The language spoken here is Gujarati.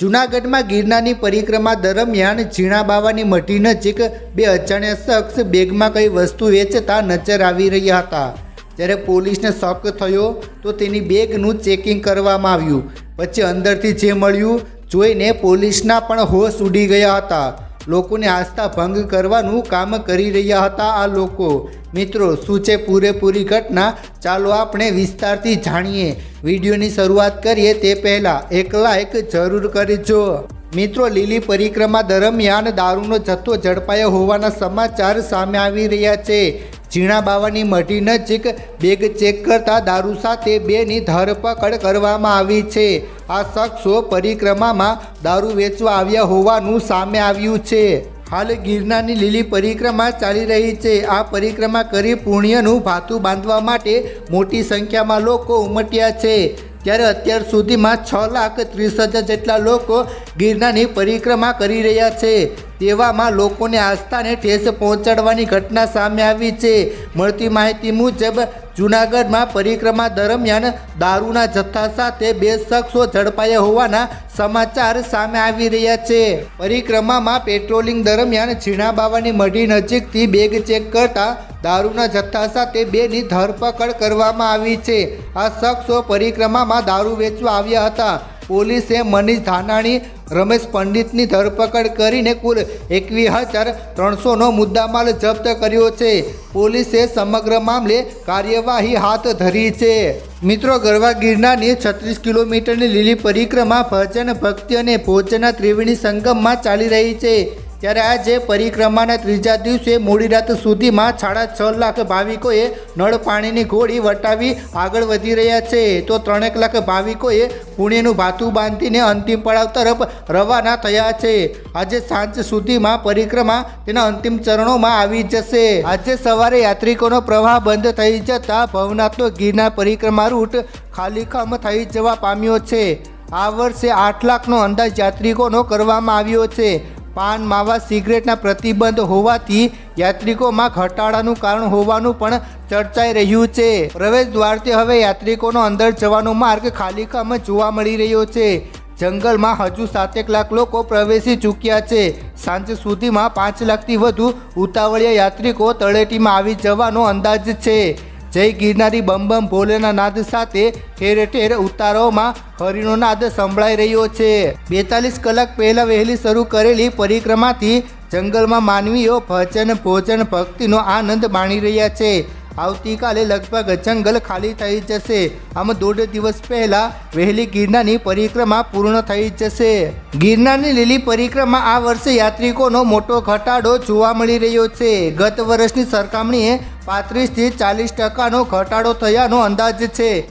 જૂનાગઢમાં ગિરનારની પરિક્રમા દરમિયાન ઝીણા બાવાની મઢી નજીક બે અજાણ્યા શખ્સ બેગમાં કઈ વસ્તુ વેચતા નજર આવી રહ્યા હતા. જ્યારે પોલીસને શક થયો, તો તેની બેગનું ચેકિંગ કરવામાં આવ્યું. પછી અંદરથી જે મળ્યું, જોઈને પોલીસના પણ હોશ ઉડી ગયા હતા. લોકોની આસ્થા ભંગ કરવાનું કામ કરી રહ્યા હતા આ લોકો. મિત્રો, શું છે પૂરેપૂરી ઘટના? ચાલો આપણે વિસ્તારથી જાણીએ. વિડીયોની શરૂઆત કરીએ તે પહેલાં એક લાઈક જરૂર કરજો. મિત્રો, લીલી પરિક્રમા દરમિયાન દારૂનો જથ્થો ઝડપાયો હોવાના સમાચાર સામે આવી રહ્યા છે. ઝીણા બાવાની મઢી નજીક બેગ ચેક કરતા દારૂ સાથે બેની ધરપકડ કરવામાં આવી છે. આ શખ્સો પરિક્રમામાં દારૂ વેચવા આવ્યા હોવાનું સામે આવ્યું છે. હાલ ગિરનારની લીલી પરિક્રમા ચાલી રહી છે. આ પરિક્રમા કરી પુણ્યનું ભાતું બાંધવા માટે મોટી સંખ્યામાં લોકો ઉમટ્યા છે. ત્યારે અત્યાર સુધીમાં છ લાખ ત્રીસ હજાર જેટલા લોકો ગિરનારની પરિક્રમા કરી રહ્યા છે. તેવામાં લોકોને આસ્થાને ઠેસ પહોંચાડવાની ઘટના સામે આવી છે. મળતી માહિતી મુજબ, જૂનાગઢમાં પરિક્રમા દરમિયાન દારૂના જથ્થા સાથે બે શખ્સો ઝડપાયા હોવાના સમાચાર સામે આવી રહ્યા છે. પરિક્રમામાં પેટ્રોલિંગ દરમિયાન ઝીણા બાવાની મઢી નજીકથી બેગ ચેક કરતા દારૂના જથ્થા સાથે બેની ધરપકડ કરવામાં આવી છે. આ શખ્સો પરિક્રમામાં દારૂ વેચવા આવ્યા હતા. પોલીસે મનીષ ધાનાણી, રમેશ પંડિતની ધરપકડ કરીને કુલ એકવીસ હજાર ત્રણસોનો મુદ્દામાલ જપ્ત કર્યો છે. પોલીસે સમગ્ર મામલે કાર્યવાહી હાથ ધરી છે. મિત્રો, ગરવા ગિરનારની છત્રીસ કિલોમીટરની લીલી પરિક્રમા ભજન ભક્તિ અને ભોજનના ત્રિવેણી સંગમમાં ચાલી રહી છે. ત્યારે આજે પરિક્રમાના ત્રીજા દિવસે મોડી રાત સુધીમાં સાડા છ લાખ ભાવિકોએ નળ પાણીની ઘોડી વટાવી આગળ વધી રહ્યા છે. તો ત્રણેક લાખ ભાવિકોએ પુણ્યનું ભાથું બાંધીને અંતિમ પડાવ તરફ રવાના થયા છે. આજે સાંજ સુધીમાં પરિક્રમા તેના અંતિમ ચરણોમાં આવી જશે. આજે સવારે યાત્રિકોનો પ્રવાહ બંધ થઈ જતા ભવનાથનો ગિરનાર પરિક્રમા રૂટ ખાલીખમ થઈ જવા પામ્યો છે. આ વર્ષે આઠ લાખનો અંદાજ યાત્રિકોનો કરવામાં આવ્યો છે. પાન, માવા, સિગરેટના પ્રતિબંધ હોવાથી યાત્રિકોમાં ઘટાડાનું કારણ હોવાનું પણ ચર્ચાઈ રહ્યું છે. પ્રવેશ દ્વારથી હવે યાત્રિકોનો અંદર જવાનો માર્ગ ખાલીખમ જોવા મળી રહ્યો છે. જંગલમાં હજુ સાતેક લાખ લોકો પ્રવેશી ચૂક્યા છે. સાંજ સુધીમાં પાંચ લાખથી વધુ ઉતાવળિયા યાત્રિકો તળેટીમાં આવી જવાનો અંદાજ છે. જય ગિરનારી બમ બમ ભોલેના નાદ સાથે ઠેર ઠેર ઉતારોમાં હરિનો નાદ સંભળાઈ રહ્યો છે. બેતાલીસ કલાક પહેલાં વહેલી શરૂ કરેલી પરિક્રમાથી જંગલમાં માનવીઓ ભજન ભોજન ભક્તિનો આનંદ માણી રહ્યા છે. આવતીકાલે લગભગ જંગલ ખાલી થઈ જશે. આમ દોઢ દિવસ પહેલા વહેલી ગિરનારની પરિક્રમા પૂર્ણ થઈ જશે. ગિરનારની લીલી પરિક્રમા આ વર્ષે યાત્રિકોનો મોટો ઘટાડો જોવા મળી રહ્યો છે. ગત વર્ષની સરખામણીએ પાંત્રીસથી ચાલીસ ટકાનો ઘટાડો થયાનો અંદાજ છે.